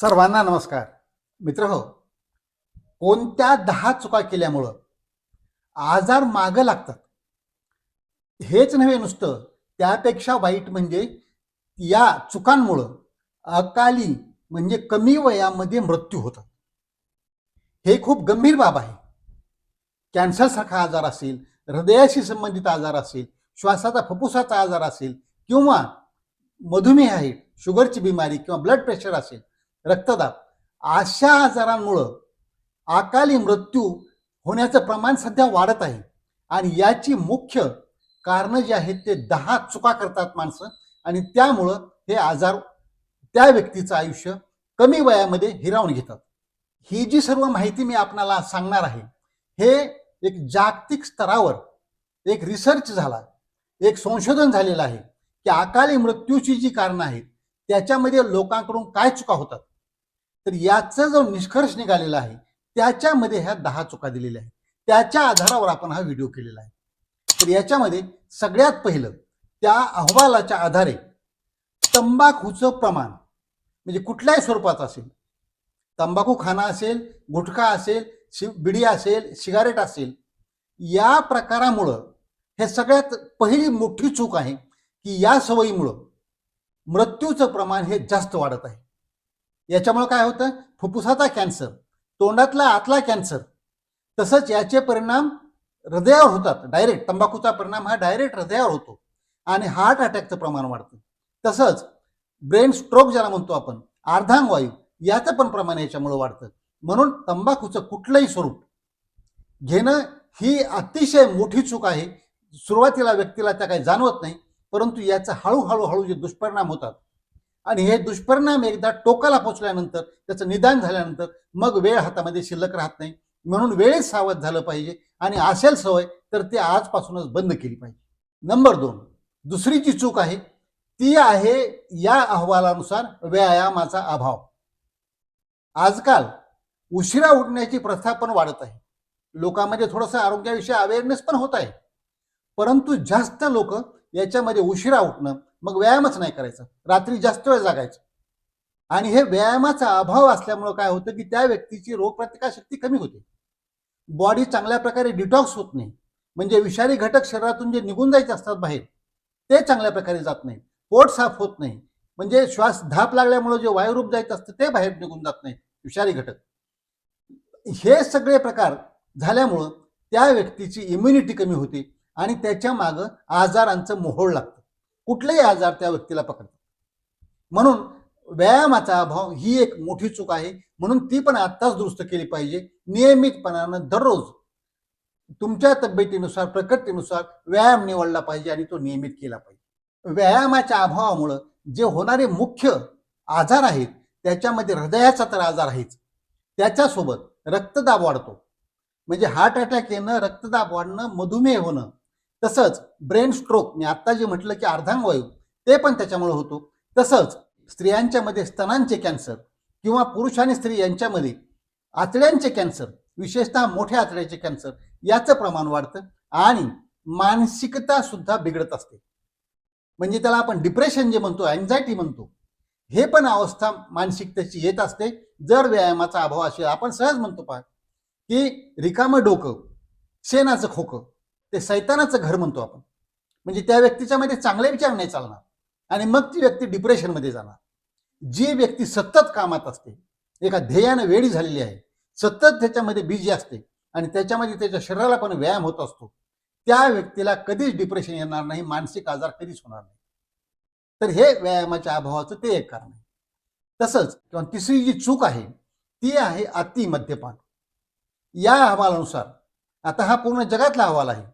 सर्वांना नमस्कार. मित्र हो कोणत्या दहा चुका केल्यामुळं आजार मागं लागतात? हेच नव्हे नुसतं त्यापेक्षा वाईट म्हणजे या चुकांमुळं अकाली म्हणजे कमी वयामध्ये मृत्यू होतात. हे खूप गंभीर बाब आहे. कॅन्सरसारखा आजार असेल हृदयाशी संबंधित आजार असेल श्वासाचा फुफ्फुसाचा आजार असेल किंवा मधुमेह आहे शुगरची बिमारी किंवा ब्लड प्रेशर असेल रक्तदाब. अशा आजारांमुळं अकाली मृत्यू होण्याचं प्रमाण सध्या वाढत आहे. आणि याची मुख्य कारणं जी आहेत ते दहा चुका करतात माणसं. आणि त्यामुळं हे आजार त्या व्यक्तीचं आयुष्य कमी वयामध्ये हिरावून घेतात. ही जी सर्व माहिती मी आपणाला सांगणार आहे हे एक जागतिक स्तरावर एक रिसर्च झाला. एक संशोधन झालेलं आहे की अकाली मृत्यूची जी कारणं आहेत त्याच्यामध्ये लोकांकडून काय चुका होतात? तर याचा जो निष्कर्ष निघालेला आहे त्याच्यामध्ये ह्या दहा चुका दिलेल्या आहेत. त्याच्या आधारावर आपण हा व्हिडिओ केलेला आहे. तर याच्यामध्ये सगळ्यात पहिलं त्या अहवालाच्या आधारे तंबाखूचं प्रमाण म्हणजे कुठल्याही स्वरूपात असेल तंबाखू खाणं असेल गुटखा असेल शि बिडी असेल सिगारेट असेल या प्रकारामुळं हे सगळ्यात पहिली मोठी चूक आहे की या सवयीमुळं मृत्यूचं प्रमाण हे जास्त वाढत आहे. याच्यामुळं काय होतं? फुफ्फुसाचा कॅन्सर तोंडातला आतला कॅन्सर तसंच याचे परिणाम हृदयावर होतात डायरेक्ट तंबाखूचा परिणाम हा डायरेक्ट हृदयावर होतो आणि हार्ट अटॅकचं प्रमाण वाढतं. तसंच ब्रेन स्ट्रोक ज्याला म्हणतो आपण अर्धांग वायू याचं पण प्रमाण याच्यामुळं वाढतं. म्हणून तंबाखूचं कुठलंही स्वरूप घेणं ही अतिशय मोठी चूक आहे. सुरुवातीला व्यक्तीला त्या काही जाणवत नाही परंतु याचा हळूहळू हळू जे दुष्परिणाम होतात आणि हे दुष्परिणाम एकदा टोकाला पोचल्यानंतर त्याचं निदान झाल्यानंतर मग वेळ हातामध्ये शिल्लक राहत नाही. म्हणून वेळेत सावध झालं पाहिजे आणि असेल सवय तर ते आजपासूनच बंद केली पाहिजे. नंबर दोन दुसरी जी चूक आहे ती आहे या अहवालानुसार व्यायामाचा अभाव. आजकाल उशिरा उठण्याची प्रथा पण वाढत आहे. लोकांमध्ये थोडंसं आरोग्याविषयी अवेअरनेस पण होत आहे. परंतु जास्त लोक याच्यामध्ये उशिरा उठणं मग व्यायामच नाही करायचा. रात्री जास्त वेळ जागायचं. आणि हे व्यायामाचा अभाव असल्यामुळं काय होतं की त्या व्यक्तीची रोगप्रतिकारशक्ती कमी होते. बॉडी चांगल्या प्रकारे डिटॉक्स होत नाही. म्हणजे विषारी घटक शरीरातून जे निघून जायचे असतात बाहेर ते चांगल्या प्रकारे जात नाही पोट साफ होत नाही. म्हणजे श्वास धाप लागल्यामुळं जे वायुरूप जायचं असतं ते बाहेर निघून जात नाही विषारी घटक. हे सगळे प्रकार झाल्यामुळं त्या व्यक्तीची इम्युनिटी कमी होते. आणि त्याच्या मागं आजारांचं मोहोळ लागतं. कुठलेही आजार त्या व्यक्तीला पकडतात म्हणून व्यायामाचा अभाव ही एक मोठी चूक आहे. म्हणून ती पण आत्ताच दुरुस्त केली पाहिजे. नियमितपणानं दररोज तुमच्या तब्येतीनुसार प्रकृतीनुसार व्यायाम निवडला पाहिजे आणि तो नियमित केला पाहिजे. व्यायामाच्या अभावामुळं जे होणारे मुख्य आजार आहेत त्याच्यामध्ये हृदयाचा तर आजार आहेच. त्याच्यासोबत रक्तदाब वाढतो. म्हणजे हार्ट अटॅक येणं रक्तदाब वाढणं मधुमेह होणं तसंच ब्रेन स्ट्रोक मी आत्ता जे म्हटलं की अर्धांगवायू ते पण त्याच्यामुळे होतो. तसंच स्त्रियांच्या मध्ये स्तनांचे कॅन्सर किंवा पुरुष आणि स्त्री यांच्यामध्ये आतड्यांचे कॅन्सर विशेषतः मोठ्या आतड्याचे कॅन्सर याचं प्रमाण वाढतं आणि मानसिकता सुद्धा बिघडत असते. म्हणजे त्याला आपण डिप्रेशन जे म्हणतो अँझायटी म्हणतो हे पण अवस्था मानसिकतेची येत असते. जर व्यायामाचा अभाव असेल आपण सहज म्हणतो पहा की रिकामं डोकं शेणाचं खोकं ते सैतानाचं घर म्हणतो आपण. म्हणजे त्या व्यक्तीच्या मध्ये चांगले विचार नाही चालणार. आणि मग ती व्यक्ती डिप्रेशनमध्ये जाणार. जी व्यक्ती सतत कामात असते एका ध्येयानं वेळी झालेली आहे सतत त्याच्यामध्ये बिजी असते आणि त्याच्यामध्ये त्याच्या शरीराला पण व्यायाम होत असतो त्या व्यक्तीला कधीच डिप्रेशन येणार नाही मानसिक आजार कधीच होणार नाही. तर हे व्यायामाच्या अभावाचं ते एक कारण आहे. तसंच किंवा तिसरी जी चूक आहे ती आहे अति मद्यपान या अहवालानुसार आता हा पूर्ण जगातला अहवाल आहे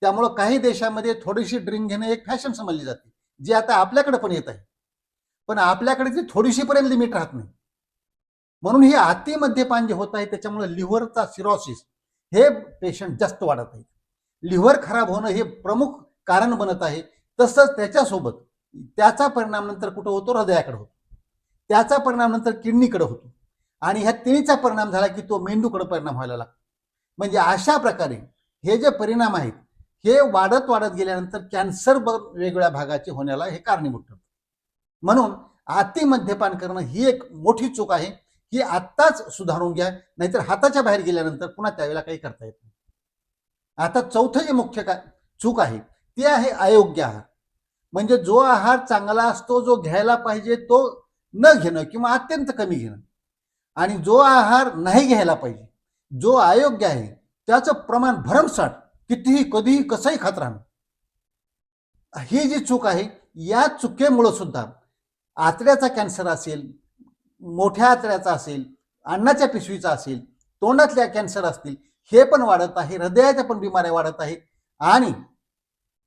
त्यामुळं काही देशामध्ये थोडीशी ड्रिंक घेणं एक फॅशन समजली जाते जी आता आपल्याकडे पण येत आहे. पण आपल्याकडे ती थोडीशी पर्यंत लिमिट राहत नाही. म्हणून हे अति मद्यपान जे होत आहे त्याच्यामुळे लिव्हरचा सिरोसिस हे पेशंट जास्त वाढत आहे. लिव्हर खराब होणं हे प्रमुख कारण बनत आहे. तसंच त्याच्यासोबत त्याचा परिणाम नंतर कुठं होतो? हृदयाकडे होतो. त्याचा परिणाम नंतर किडनीकडे होतो. आणि ह्या तिन्हीचा परिणाम झाला की तो मेंदूकडे परिणाम व्हायला लागतो. म्हणजे अशा प्रकारे हे जे परिणाम आहेत हे वाढत वाढत गेल्यानंतर कॅन्सर वेगवेगळ्या भागाचे होण्याला हे कारणीभूत ठरतं. म्हणून अति मद्यपान करणं ही एक मोठी चूक आहे ही आत्ताच सुधारून घ्या नाहीतर हाताच्या बाहेर गेल्यानंतर पुन्हा त्यावेळेला काही करता येत नाही. आता चौथं जे मुख्य का चूक आहे ते आहे अयोग्य आहार. म्हणजे जो आहार चांगला असतो जो घ्यायला पाहिजे तो न घेणं किंवा अत्यंत कमी घेणं. आणि जो आहार नाही घ्यायला पाहिजे जो अयोग्य आहे त्याचं प्रमाण भरमसाठ कितीही कधीही कसंही खात राहणं. ही जी चूक आहे या चुकीमुळं सुद्धा आतड्याचा कॅन्सर असेल मोठ्या आतड्याचा असेल अन्नाच्या पिशवीचा असेल तोंडातल्या कॅन्सर असतील हे पण वाढत आहे हृदयाच्या पण बिमाऱ्या वाढत आहेत. आणि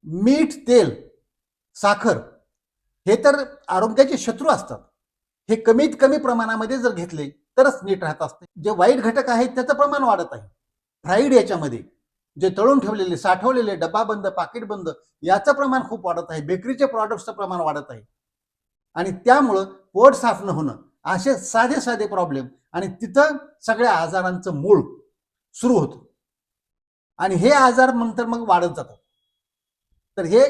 मीठ तेल साखर हे तर आरोग्याचे शत्रू असतात. हे कमीत कमी प्रमाणामध्ये जर घेतले तरच नीट राहत असते. जे वाईट घटक आहेत त्याचं प्रमाण वाढत आहे. फ्राईड याच्यामध्ये. जे तळून ठेवलेले साठवलेले डबा बंद पाकिट बंद याचं प्रमाण खूप वाढत आहे. बेकरीचे प्रॉडक्टचं प्रमाण वाढत आहे. आणि त्यामुळं पोट साफ न होणं असे साधे साधे प्रॉब्लेम आणि तिथं सगळ्या आजारांचं मूळ सुरू होतं. आणि हे आजार नंतर मग वाढत जातात तर हे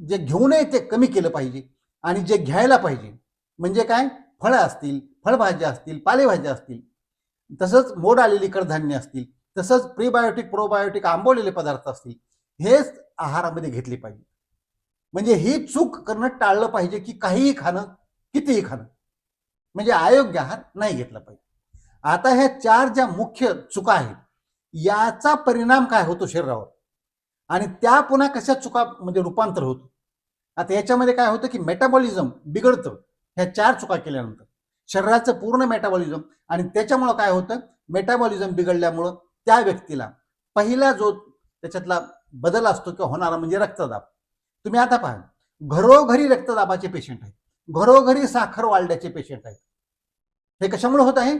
जे घेऊ नये ते कमी केलं पाहिजे. आणि जे घ्यायला पाहिजे म्हणजे काय? फळं असतील फळभाज्या असतील पालेभाज्या असतील तसंच मोड आलेली कडधान्य असतील तसंच प्रीबायोटिक प्रोबायोटिक आंबवलेले पदार्थ असतील हेच आहारामध्ये घेतले पाहिजे. म्हणजे ही चूक करणं टाळलं पाहिजे की काहीही खाणं कितीही खाणं. म्हणजे अयोग्य आहार नाही घेतला पाहिजे. आता ह्या चार ज्या मुख्य चुका आहेत याचा परिणाम काय होतो शरीरावर? आणि त्या पुन्हा कशा चुका म्हणजे रूपांतर होतं? आता याच्यामध्ये काय होतं की मेटाबॉलिझम बिघडतं ह्या चार चुका केल्यानंतर. शरीराचं पूर्ण मेटाबॉलिझम आणि त्याच्यामुळं काय होतं? मेटाबॉलिझम बिघडल्यामुळं त्या व्यक्तीला पहिला जो त्याच्यातला बदल असतो किंवा होणारा म्हणजे रक्तदाब. तुम्ही आता पहा घरोघरी रक्तदाबाचे पेशंट आहेत. घरोघरी साखर वाढल्याचे पेशंट आहेत. हे कशामुळे होत आहे?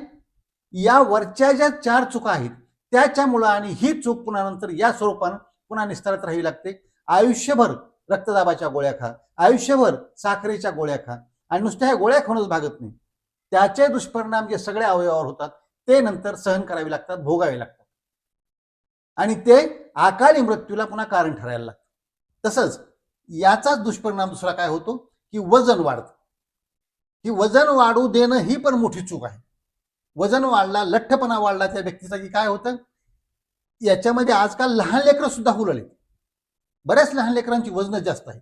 या वरच्या ज्या चार चुका आहेत त्याच्यामुळं आणि ही चूक पुन्हा नंतर या स्वरूपानं पुन्हा निस्तारत राहावी लागते. आयुष्यभर रक्तदाबाच्या गोळ्या खा आयुष्यभर साखरेच्या गोळ्या खा आणि नुसत्या ह्या गोळ्या खाऊनच भागत नाही. त्याचे दुष्परिणाम जे सगळ्या अवयवावर होतात ते नंतर सहन करावे लागतात भोगावे लागतात. आणि ते अकाली मृत्यूला पुन्हा कारण ठरायला लागतं. तसंच याचाच दुष्परिणाम दुसरा काय होतो? की वजन वाढतं. ही वजन वाढू देणं ही पण मोठी चूक आहे. वजन वाढला लठ्ठपणा वाढला त्या व्यक्तीचा की काय होतं? याच्यामध्ये आजकाल लहान लेकरं सुद्धा हुलले बऱ्याच लहान लेकरांची वजन जास्त आहे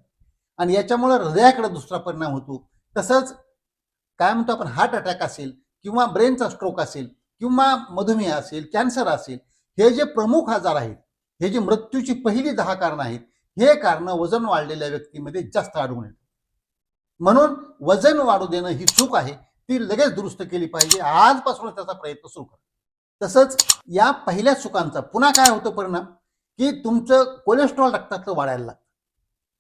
आणि याच्यामुळे हृदयाकडे दुसरा परिणाम होतो. तसंच काय म्हणतो आपण? हार्ट अटॅक असेल किंवा ब्रेनचा स्ट्रोक असेल किंवा मधुमेह असेल कॅन्सर असेल हे जे प्रमुख आजार आहेत हे जी मृत्यूची पहिली दहा कारणं आहेत हे कारण वजन वाढलेल्या व्यक्तीमध्ये जास्त आढळून येतात. म्हणून वजन वाढू देणं ही चूक आहे ती लगेच दुरुस्त केली पाहिजे. आजपासून त्याचा प्रयत्न सुरू करा. तसंच या पहिल्या चुकांचा पुन्हा काय होतं परिणाम? की तुमचं कोलेस्ट्रॉल रक्तातलं वाढायला लागतं.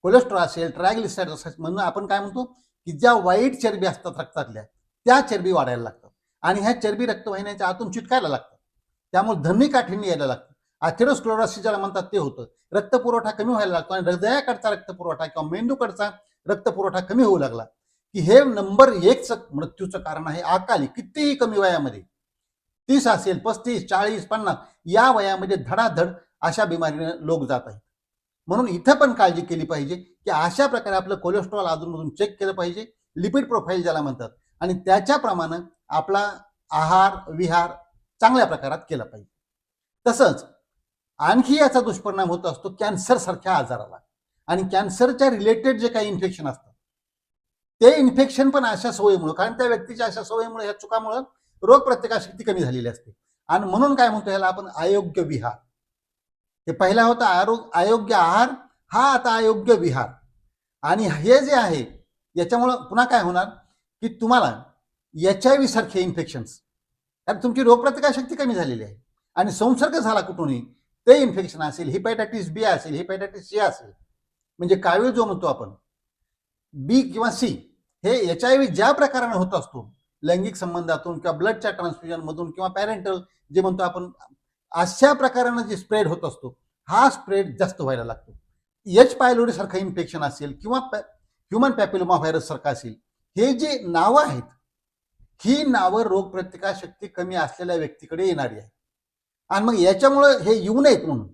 कोलेस्ट्रॉल असेल ट्रायग्लिसाइड असेल म्हणून आपण काय म्हणतो? की ज्या वाईट चरबी असतात रक्तातल्या त्या चरबी वाढायला लागतात. आणि ह्या चरबी रक्तवाहिन्याच्या आतून चिटकायला लागतात. त्यामुळे धमनी काठीने यायला लागतं. अथेरोस्क्लोरोसिस ज्याला म्हणतात ते होतं. रक्तपुरवठा कमी व्हायला लागतो आणि हृदयाकडचा रक्तपुरवठा किंवा मेंदूकडचा रक्तपुरवठा कमी होऊ लागला. की हे नंबर एकचं मृत्यूचं कारण आहे. अकाली कितीही कमी वयामध्ये तीस असेल पस्तीस चाळीस पन्नास या वयामध्ये धडाधड अशा बिमारीने लोक जात आहेत. म्हणून इथं पण काळजी केली पाहिजे की अशा प्रकारे आपलं कोलेस्ट्रॉल अजूनमधून चेक केलं पाहिजे. लिपिड प्रोफाईल ज्याला म्हणतात. आणि त्याच्याप्रमाणे आपला आहार विहार चांगल्या प्रकारात केला पाहिजे. तसंच आणखी याचा दुष्परिणाम होत असतो कॅन्सर सारख्या आजाराला. आणि कॅन्सरच्या रिलेटेड जे काही इन्फेक्शन असतात ते इन्फेक्शन पण अशा सवयीमुळे कारण त्या व्यक्तीच्या अशा सवयीमुळे ह्या चुकामुळे रोग प्रतिकारशक्ती कमी झालेली असते. आणि म्हणून काय म्हणतो याला आपण अयोग्य विहार. हे पहिला होता आरोग्य अयोग्य आहार हा आता अयोग्य विहार. आणि हे जे आहे याच्यामुळं पुन्हा काय होणार की तुम्हाला एच आय व्ही सारखे इन्फेक्शन्स कारण तुमची रोगप्रतिकारशक्ती कमी झालेली आहे. आणि संसर्ग झाला कुठूनही ते इन्फेक्शन असेल हिपॅटायटिस बी असेल हिपॅटायटिस सी असेल म्हणजे कावीळ जो म्हणतो आपण बी किंवा सी हे एच आय व्ही ज्या प्रकाराने होत असतो लैंगिक संबंधातून किंवा ब्लडच्या ट्रान्सफ्युजनमधून किंवा पॅरेंटल जे म्हणतो आपण अशा प्रकारानं जे स्प्रेड होत असतो हा स्प्रेड जास्त व्हायला लागतो. एच पायलोरी सारखं इन्फेक्शन असेल किंवा ह्युमन पॅपिलोमा व्हायरस सारखं असेल हे जे नावं आहेत ही नावं रोगप्रतिकार शक्ती कमी असलेल्या व्यक्तीकडे येणारी आहे आणि मग याच्यामुळं हे येऊ नयेत म्हणून.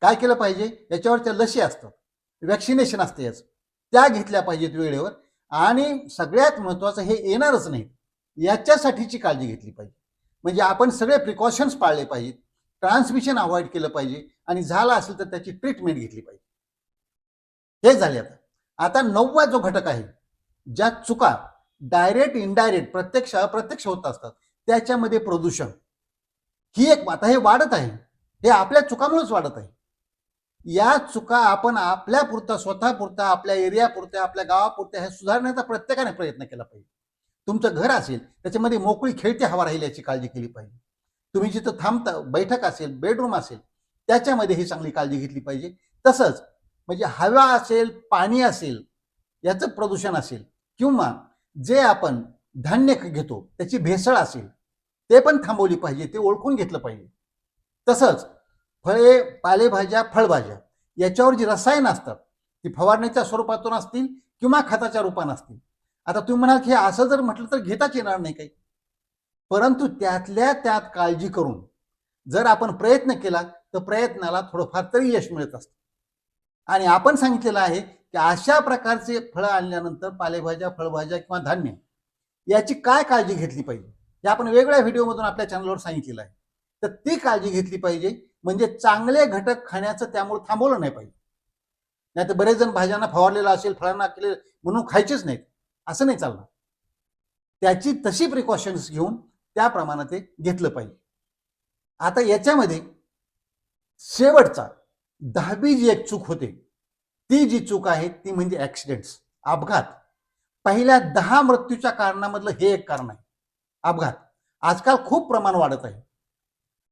काय केलं पाहिजे? याच्यावरच्या लसी असतात. वॅक्सिनेशन असते याचं. त्या घेतल्या पाहिजेत वेळेवर. आणि सगळ्यात महत्त्वाचं हे येणारच नाही. याच्यासाठीची काळजी घेतली पाहिजे. म्हणजे आपण सगळे प्रिकॉशन्स पाळले पाहिजेत. ट्रान्समिशन अवॉइड केलं पाहिजे. आणि झालं असेल तर त्याची ट्रीटमेंट घेतली पाहिजे. हे झाले आता. आता नववा जो घटक आहे ज्या चुका डायरेक्ट इनडायरेक्ट प्रत्यक्ष अप्रत्यक्ष होत असतात. त्याच्यामध्ये प्रदूषण. ही एक आता हे वाढत आहे. हे आपल्या चुकामुळेच वाढत आहे. या चुका आपण आपल्या पुरता स्वतःपुरता आपल्या एरियापुरत्या आपल्या गावापुरत्या हे सुधारण्याचा प्रत्येकाने प्रयत्न केला पाहिजे. तुमचं घर असेल त्याच्यामध्ये मोकळी खेळती हवा राहील याची काळजी केली पाहिजे. तुम्ही जिथं थांबता बैठक असेल बेडरूम असेल त्याच्यामध्ये ही चांगली काळजी घेतली पाहिजे. तसंच म्हणजे हवा असेल पाणी असेल याचं प्रदूषण असेल किंवा जे आपण धान्य घेतो त्याची भेसळ असेल ते पण थांबवली पाहिजे ते ओळखून घेतलं पाहिजे. तसंच फळे पालेभाज्या फळभाज्या याच्यावर जी रसायनं असतात ती फवारण्याच्या स्वरूपातून असतील किंवा खताच्या रूपानं असतील. आता तुम्ही म्हणाल की असं जर म्हटलं तर घेताच येणार नाही काही. परंतु त्यातल्या त्यात काळजी करून जर आपण प्रयत्न केला तर प्रयत्नाला थोडंफार तरी यश मिळत असतं. आणि आपण सांगितलेलं आहे की अशा प्रकारचे फळं आणल्यानंतर पालेभाज्या फळभाज्या किंवा धान्य याची काय काळजी घेतली पाहिजे? हे आपण वेगळ्या व्हिडिओमधून आपल्या चॅनलवर सांगितलेलं आहे. तर ती काळजी घेतली पाहिजे म्हणजे चांगले घटक खाण्याचं त्यामुळे थांबवलं नाही पाहिजे. नाही तर बरेच जण भाज्यांना फवारलेलं असेल फळांना केले म्हणून खायचेच नाहीत. असं नाही चालणार. त्याची तशी प्रिकॉशन्स घेऊन त्याप्रमाणे ते घेतलं पाहिजे. आता याच्यामध्ये शेवटचा दहावी जी एक चूक होते. ती जी चूक आहे ती म्हणजे ऍक्सिडेंट्स अपघात. पहिल्या दहा मृत्यूच्या कारणामधलं हे एक कारण आहे. अपघात. आजकाल खूप प्रमाण वाढत आहे.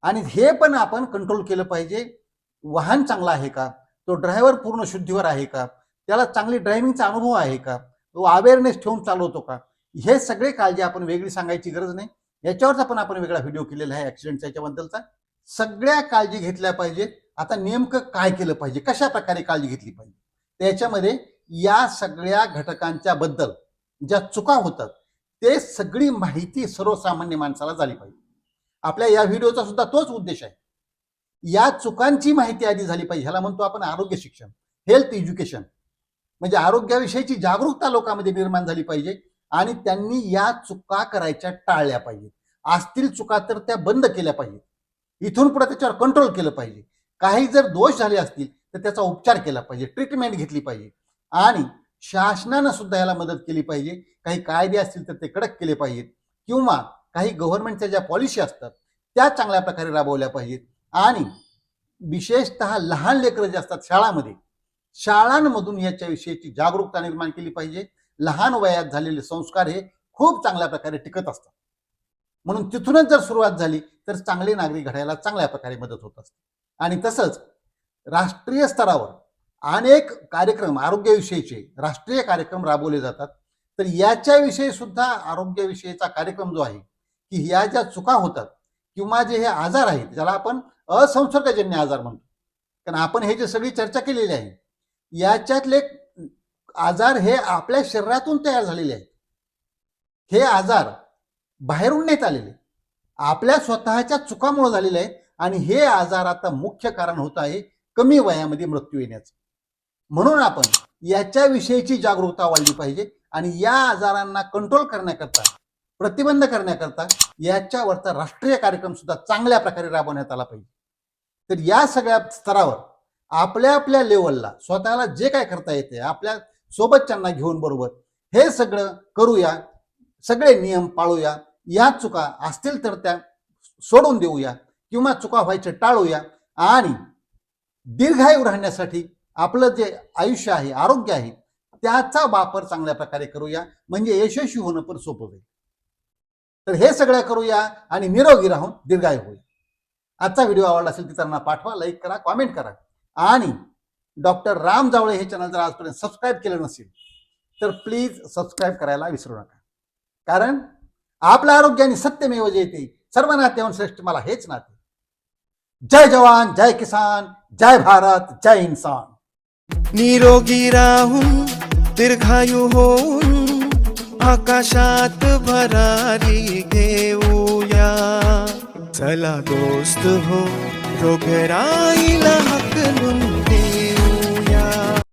आणि हे पण आपण कंट्रोल केलं पाहिजे. वाहन चांगला आहे का? तो ड्रायव्हर पूर्ण शुद्धीवर आहे का? त्याला चांगली ड्रायव्हिंगचा अनुभव आहे का? तो अवेअरनेस ठेवून चालवतो का? हे सगळे काळजी आपण वेगळी सांगायची गरज नाही. याच्यावरचा आपण आपण वेगळा व्हिडिओ केलेला आहे ऍक्सिडेंटच्या याच्याबद्दलचा. सगळ्या काळजी घेतल्या पाहिजेत. आता नेमकं काय केलं पाहिजे? कशा प्रकारे काळजी घेतली पाहिजे? त्याच्यामध्ये या सगळ्या घटकांच्या बद्दल ज्या चुका होतात ते सगळी माहिती सर्वसामान्य माणसाला झाली पाहिजे. आपल्या या व्हिडिओचा सुद्धा तोच उद्देश आहे. या चुकांची माहिती आधी झाली पाहिजे. ह्याला म्हणतो आपण आरोग्य शिक्षण हेल्थ एज्युकेशन म्हणजे आरोग्याविषयीची जागरूकता लोकांमध्ये निर्माण झाली पाहिजे आणि त्यांनी या चुका करायच्या टाळल्या पाहिजेत. असतील चुका तर त्या बंद केल्या पाहिजेत. इथून पुढे त्याच्यावर कंट्रोल केलं पाहिजे. काही जर दोष झाले असतील तर त्याचा उपचार केला पाहिजे ट्रीटमेंट घेतली पाहिजे. आणि शासनानं सुद्धा याला मदत केली पाहिजे. काही कायदे असतील तर ते कडक केले पाहिजेत. किंवा काही गव्हर्नमेंटच्या ज्या पॉलिसी असतात त्या चांगल्या प्रकारे राबवल्या पाहिजेत. आणि विशेषतः लहान लेकरं जे असतात शाळामध्ये शाळांमधून याच्याविषयीची जागरूकता निर्माण केली पाहिजे. लहान वयात झालेले संस्कार हे खूप चांगल्या प्रकारे टिकत असतात. म्हणून तिथूनच जर सुरुवात झाली तर चांगले नागरिक घडायला चांगल्या प्रकारे मदत होत असते. आणि तसंच राष्ट्रीय स्तरावर अनेक कार्यक्रम आरोग्याविषयीचे राष्ट्रीय कार्यक्रम राबवले जातात. तर याच्याविषयी सुद्धा आरोग्याविषयीचा कार्यक्रम जो आहे की ह्या ज्या चुका होतात किंवा जे हे आजार आहेत ज्याला आपण असंसर्गजन्य आजार म्हणतो. कारण आपण हे जे सगळी चर्चा केलेली आहे याच्यातले आजार हे आपल्या शरीरातून तयार झालेले आहेत. हे आजार बाहेरून नेत आलेले आपल्या स्वतःच्या चुकामुळे झालेले आहेत. आणि हे आजार आता मुख्य कारण होत आहे कमी वयामध्ये मृत्यू येण्याचं. म्हणून आपण याच्याविषयीची जागरूकता वाढली पाहिजे आणि या आजारांना कंट्रोल करण्याकरता प्रतिबंध करण्याकरता याच्यावरचा राष्ट्रीय कार्यक्रम सुद्धा चांगल्या प्रकारे राबवण्यात आला पाहिजे. तर या सगळ्या स्तरावर आपल्या आपल्या लेवलला स्वतःला जे काय करता येते आपल्या सोबतच्यांना घेऊन बरोबर हे सगळं करूया सगळे नियम पाळूया या चुका असतील तर त्या सोडून देऊया किंवा चुका व्हायचे टाळूया आणि दीर्घायू राहण्यासाठी आपलं जे आयुष्य आहे आरोग्य आहे त्याचा वापर चांगल्या प्रकारे करूया. म्हणजे यशस्वी होणं पण सोपं होईल. तर हे सगळं करूया आणि निरोगी राहून दीर्घायू होईल. आजचा व्हिडिओ आवडला असेल त्यांना पाठवा लाईक करा कॉमेंट करा. आणि डॉक्टर राम जावळे हे चॅनल जर आजपर्यंत सबस्क्राईब केलं नसेल तर प्लीज सबस्क्राईब करायला विसरू नका. कारण आपलं आरोग्य आणि सत्यमेव जयते सर्व नात्यावर श्रेष्ठ मला हेच नाते. जय जवान जय किसान जय भारत जय इन्सान निरोगी राहून दीर्घायू होऊन आकाशात भरारी घेऊया। चला दोस्त हो रोगराईला हकलून